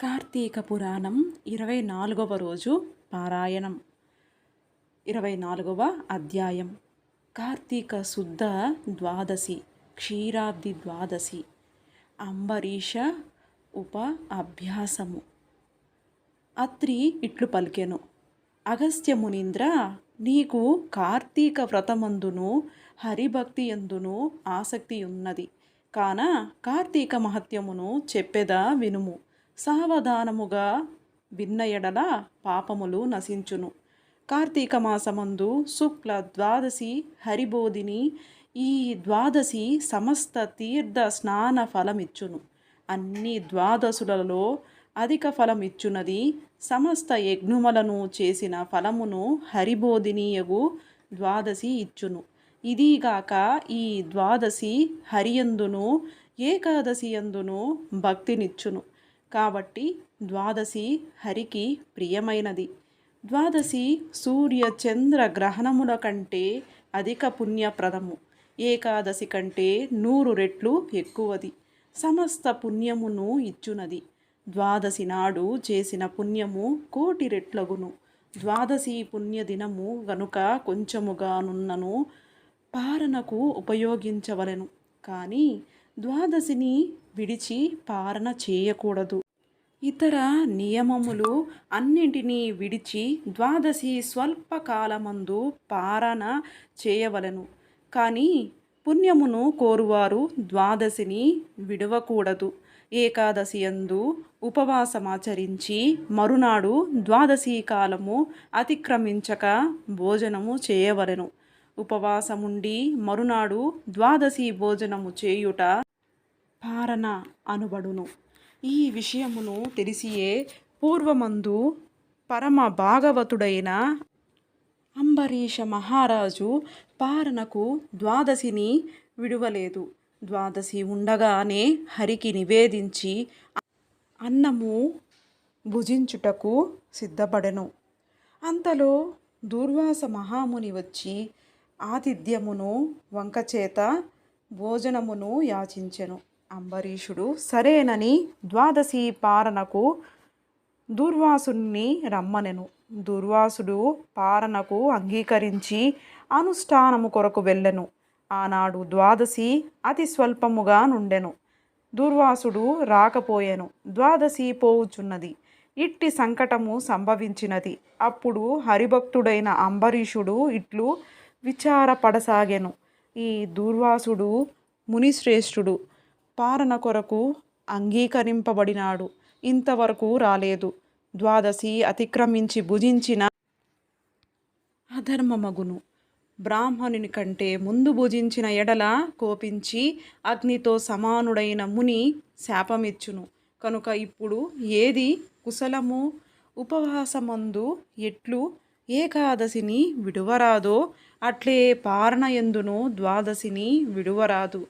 కార్తీక పురాణం ఇరవై నాలుగవ రోజు పారాయణం. ఇరవై నాలుగవ అధ్యాయం. కార్తీక శుద్ధ ద్వాదశి క్షీరాబ్ది ద్వాదశి అంబరీష ఉప అభ్యాసము. అత్రి ఇట్లు పలికెను అగస్త్య మునీంద్ర నీకు కార్తీక వ్రతమందును హరిభక్తి ఎందును ఆసక్తి ఉన్నది. కాన కార్తీక మహత్యమును చెప్పెదా వినుము. సావధానముగా విన్న ఎడల పాపములు నశించును. కార్తీక మాసమందు శుక్ల ద్వాదశి హరిబోధిని ఈ ద్వాదశి సమస్త తీర్థ స్నాన ఫలమిచ్చును. అన్ని ద్వాదశులలో అధిక ఫలమిచ్చునది. సమస్త యజ్ఞములను చేసిన ఫలమును హరిబోధినీయగు ద్వాదశి ఇచ్చును. ఇదిగాక ఈ ద్వాదశి హరియందును ఏకాదశి యందును భక్తినిచ్చును. కాబట్టి ద్వాదశి హరికి ప్రియమైనది. ద్వాదశి సూర్య చంద్ర గ్రహణముల కంటే అధిక పుణ్యప్రదము. ఏకాదశి కంటే నూరు రెట్లు ఎక్కువది. సమస్త పుణ్యమును ఇచ్చునది. ద్వాదశి నాడు చేసిన పుణ్యము కోటి రెట్లగును. ద్వాదశి పుణ్యదినము గనుక కొంచెముగానున్నను పారణకు ఉపయోగించవలెను. కానీ ద్వాదశిని విడిచి పారణ చేయకూడదు. ఇతర నియమములు అన్నింటినీ విడిచి ద్వాదశి స్వల్పకాలమందు పారణ చేయవలను. కానీ పుణ్యమును కోరువారు ద్వాదశిని విడవకూడదు. ఏకాదశి యందు ఉపవాసమాచరించి మరునాడు ద్వాదశి కాలము అతిక్రమించక భోజనము చేయవలెను. ఉపవాసముండి మరునాడు ద్వాదశి భోజనము చేయుట పారణ అనుబడును. ఈ విషయమును తెలిసియే పూర్వమందు పరమ భాగవతుడైన అంబరీష మహారాజు పారణకు ద్వాదశిని విడువలేదు. ద్వాదశి ఉండగానే హరికి నివేదించి అన్నము భుజించుటకు సిద్ధపడెను. అంతలో దూర్వాస మహాముని వచ్చి ఆతిథ్యమును వంకచేత భోజనమును యాచించెను. అంబరీషుడు సరేనని ద్వాదశి పారణకు దుర్వాసుని రమ్మనెను. దుర్వాసుడు పారణకు అంగీకరించి అనుష్ఠానము కొరకు వెళ్ళెను. ఆనాడు ద్వాదశి అతి స్వల్పముగా నుండెను. దుర్వాసుడు రాకపోయెను. ద్వాదశి పోవుచున్నది. ఇట్టి సంకటము సంభవించినది. అప్పుడు హరిభక్తుడైన అంబరీషుడు ఇట్లు విచారపడసాగెను. ఈ దుర్వాసుడు మునిశ్రేష్ఠుడు పారణ కొరకు అంగీకరింపబడినాడు. ఇంతవరకు రాలేదు. ద్వాదశి అతిక్రమించి భుజించిన అధర్మమగును. బ్రాహ్మణుని కంటే ముందు భుజించిన ఎడల కోపించి అగ్నితో సమానుడైన ముని శాపమిచ్చును. కనుక ఇప్పుడు ఏది కుశలము? ఉపవాసమందు ఎట్లు ఏకాదశిని విడువరాదో అట్లే పారణయందును ద్వాదశిని విడువరాదు.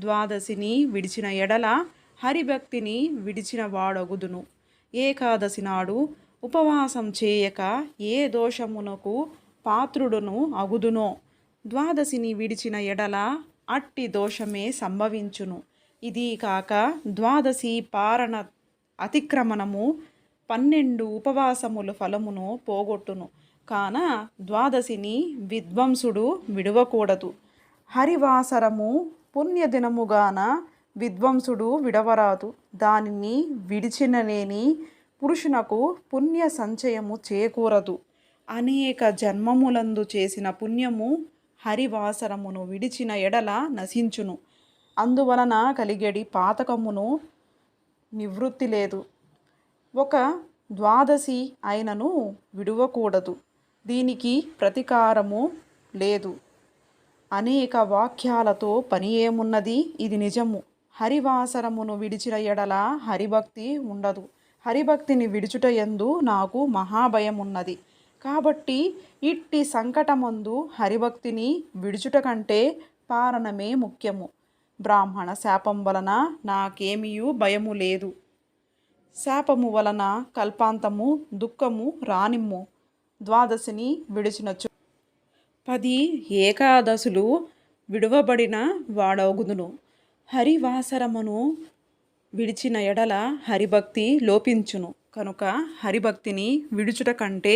ద్వాదశిని విడిచిన ఎడల హరిభక్తిని విడిచిన వాడగుదును. ఏకాదశి నాడు ఉపవాసం చేయక ఏ దోషమునకు పాత్రుడును అగుదునో. ద్వాదశిని విడిచిన ఎడల అట్టి దోషమే సంభవించును. ఇది కాక ద్వాదశి పారణ అతిక్రమణము పన్నెండు ఉపవాసముల ఫలమును పోగొట్టును. కాన ద్వాదశిని విద్వంసుడు విడవకూడదు. హరివాసరము పుణ్యదినముగాన విద్వాంసుడు విడవరాదు. దానిని విడిచిననేని పురుషునకు పుణ్య సంచయము చేకూరదు. అనేక జన్మములందు చేసిన పుణ్యము హరివాసరమును విడిచిన ఎడల నశించును. అందువలన కలిగడి పాతకమును నివృత్తి లేదు. ఒక ద్వాదశి అయినను విడువకూడదు. దీనికి ప్రతీకారము లేదు. అనేక వాక్యాలతో పని ఏమున్నది? ఇది నిజము. హరివాసరమును విడిచిన ఎడల హరిభక్తి ఉండదు. హరిభక్తిని విడుచుట ఎందు నాకు మహాభయం ఉన్నది కాబట్టి ఇట్టి సంకటమందు హరిభక్తిని విడుచుట కంటే పారణమే ముఖ్యము. బ్రాహ్మణ శాపం వలన నాకేమీయూ భయము లేదు. శాపము వలన కల్పాంతము దుఃఖము రానిమ్ము. ద్వాదశిని విడిచినచ్చు పది ఏకాదశులు విడువబడిన వాడగుదును హరివాసరమును విడిచిన ఎడల హరిభక్తి లోపించును. కనుక హరిభక్తిని విడుచుట కంటే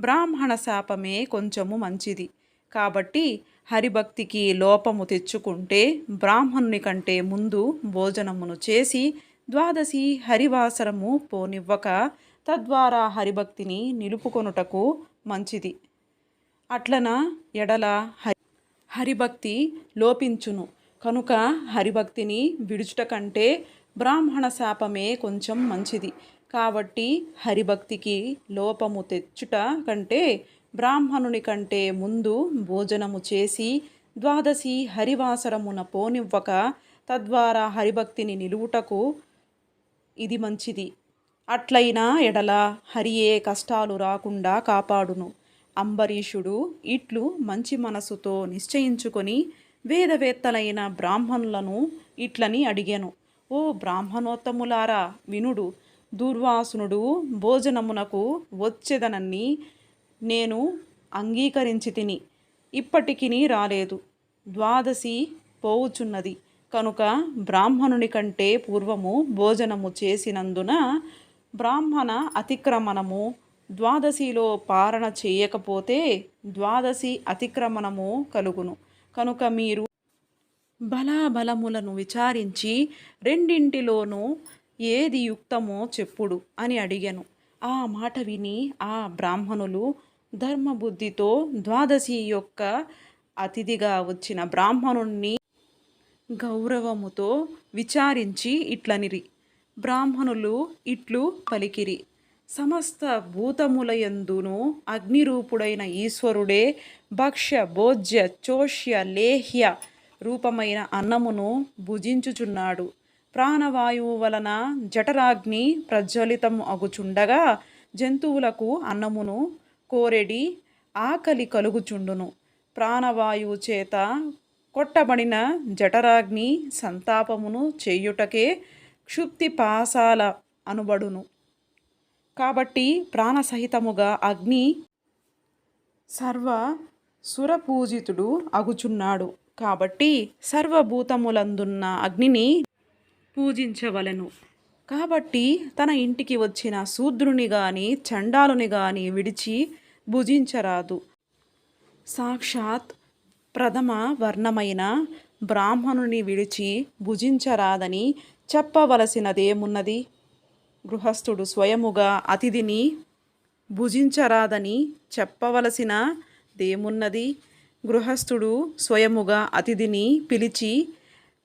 బ్రాహ్మణ శాపమే కొంచెము మంచిది. కాబట్టి హరిభక్తికి లోపము తెచ్చుకుంటే బ్రాహ్మణుని కంటే ముందు భోజనమును చేసి ద్వాదశి హరివాసరము పోనివ్వక తద్వారా హరిభక్తిని నిలుపుకొనుటకు మంచిది. అట్లన? ఎడల? హరి హరిభక్తి లోపించును. కనుక హరిభక్తిని విడుచుట కంటే బ్రాహ్మణ శాపమే కొంచెం మంచిది. కాబట్టి హరిభక్తికి లోపము తెచ్చుట కంటే బ్రాహ్మణుని కంటే ముందు భోజనము చేసి ద్వాదశి హరివాసరమున పోనివ్వక తద్వారా హరిభక్తిని నిలువుటకు ఇది మంచిది. అట్లయినా ఎడల హరియే కష్టాలు రాకుండా కాపాడును. అంబరీషుడు ఇట్లు మంచి మనసుతో నిశ్చయించుకొని వేదవేత్తలైన బ్రాహ్మణులను ఇట్లని అడిగాను. ఓ బ్రాహ్మణోత్తములారా వినుడు దుర్వాసునుడు భోజనమునకు వచ్చేదనని నేను అంగీకరించి తిని ఇప్పటికిని రాలేదు. ద్వాదశి పోవుచున్నది. కనుక బ్రాహ్మణుని కంటే పూర్వము భోజనము చేసినందున బ్రాహ్మణ అతిక్రమణము ద్వాదశిలో పారణ చేయకపోతే ద్వాదశి అతిక్రమణము కలుగును. కనుక మీరు బలాబలములను విచారించి రెండింటిలోనూ ఏది యుక్తమో చెప్పుడు అని అడిగాను. ఆ మాట విని ఆ బ్రాహ్మణులు ధర్మబుద్ధితో ద్వాదశి యొక్క అతిథిగా వచ్చిన బ్రాహ్మణుణ్ణి గౌరవముతో విచారించి ఇట్లనిరి. బ్రాహ్మణులు ఇట్లు పలికిరి. సమస్త భూతములయందును అగ్నిరూపుడైన ఈశ్వరుడే భక్ష్య భోజ్య చోష్య లేహ్య రూపమైన అన్నమును భుజించుచున్నాడు. ప్రాణవాయువు వలన జఠరాగ్ని ప్రజ్వలితం అగుచుండగా జంతువులకు అన్నమును కోరెడి ఆకలి కలుగుచుండును. ప్రాణవాయువు చేత కొట్టబడిన జఠరాగ్ని సంతాపమును చేయుటకే క్షుప్తి పాసాల అనుబడును. కాబట్టి ప్రాణసహితముగా అగ్ని సర్వ సురపూజితుడు అగుచున్నాడు. కాబట్టి సర్వభూతములందున్న అగ్నిని పూజించవలెను. కాబట్టి తన ఇంటికి వచ్చిన శూద్రుని గాని చండాలుని గాని విడిచి భుజించరాదు. సాక్షాత్ ప్రథమ వర్ణమైన బ్రాహ్మణుని విడిచి భుజించరాదని చెప్పవలసినదేమున్నది? గృహస్థుడు స్వయముగా అతిథిని భుజించరాదని చెప్పవలసిన దేమున్నది. గృహస్థుడు స్వయముగా అతిథిని పిలిచి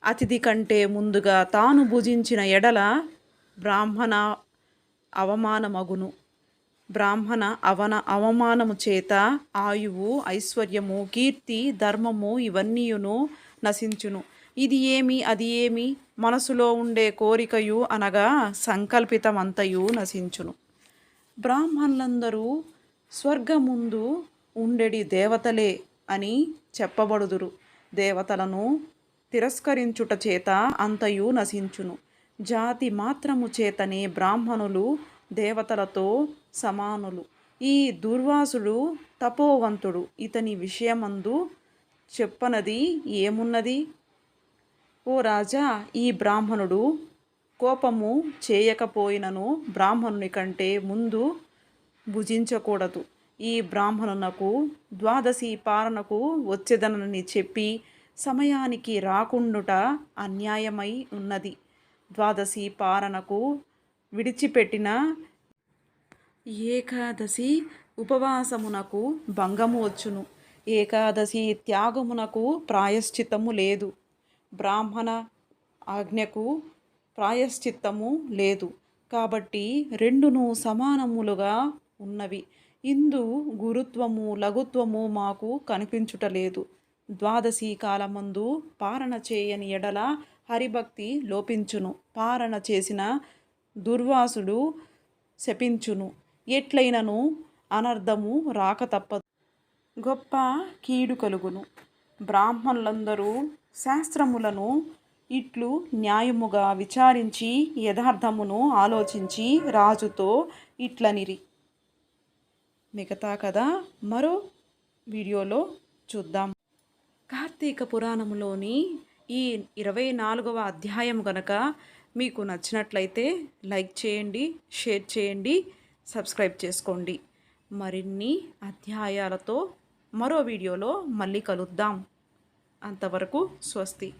అతిథి కంటే ముందుగా తాను భుజించిన ఎడల బ్రాహ్మణ అవమానమగును. బ్రాహ్మణ అవన అవమానము చేత ఆయువు ఐశ్వర్యము కీర్తి ధర్మము ఇవన్నీయును నశించును. ఇది ఏమి అది ఏమి మనసులో ఉండే కోరికయు అనగా సంకల్పితమంతయు నశించును. బ్రాహ్మణులందరూ స్వర్గముందు ఉండెడి దేవతలే అని చెప్పబడుదురు. దేవతలను తిరస్కరించుట చేత అంతయు నశించును. జాతి మాత్రము చేతనే బ్రాహ్మణులు దేవతలతో సమానులు. ఈ దుర్వాసుడు తపోవంతుడు. ఇతని విషయమందు చెప్పనది ఏమున్నది? ఓ రాజా ఈ బ్రాహ్మణుడు కోపము చేయకపోయినను బ్రాహ్మణుని కంటే ముందు భుజించకూడదు. ఈ బ్రాహ్మణునకు ద్వాదశి పాలనకు వచ్చేదనని చెప్పి సమయానికి రాకుండుట అన్యాయమై ఉన్నది. ద్వాదశి పాలనకు విడిచిపెట్టిన ఏకాదశి ఉపవాసమునకు భంగము వచ్చును. ఏకాదశి త్యాగమునకు ప్రాయశ్చితము లేదు. బ్రాహ్మణ ఆజ్ఞకు ప్రాయశ్చిత్తము లేదు. కాబట్టి రెండును సమానములుగా ఉన్నవి. ఇందు గురుత్వము లఘుత్వము మాకు కనిపించుటలేదు ద్వాదశి కాలమందు పారణ చేయని ఎడల హరిభక్తి లోపించును. పారణ చేసిన దుర్వాసుడు శపించును. ఎట్లయినను అనర్థము రాక తప్పదు. గొప్ప కీడు కలుగును. బ్రాహ్మణులందరూ శాస్త్రములను ఇట్లు న్యాయముగా విచారించి యథార్థమును ఆలోచించి రాజుతో ఇట్లనిరి. మిగతా కథ మరో వీడియోలో చూద్దాం. కార్తీక పురాణంలోని ఈ ఇరవై నాలుగవ అధ్యాయం గనక మీకు నచ్చినట్లయితే లైక్ చేయండి షేర్ చేయండి సబ్స్క్రైబ్ చేసుకోండి. మరిన్ని అధ్యాయాలతో మరో వీడియోలో మళ్ళీ కలుద్దాం. అంతవరకు స్వస్తి.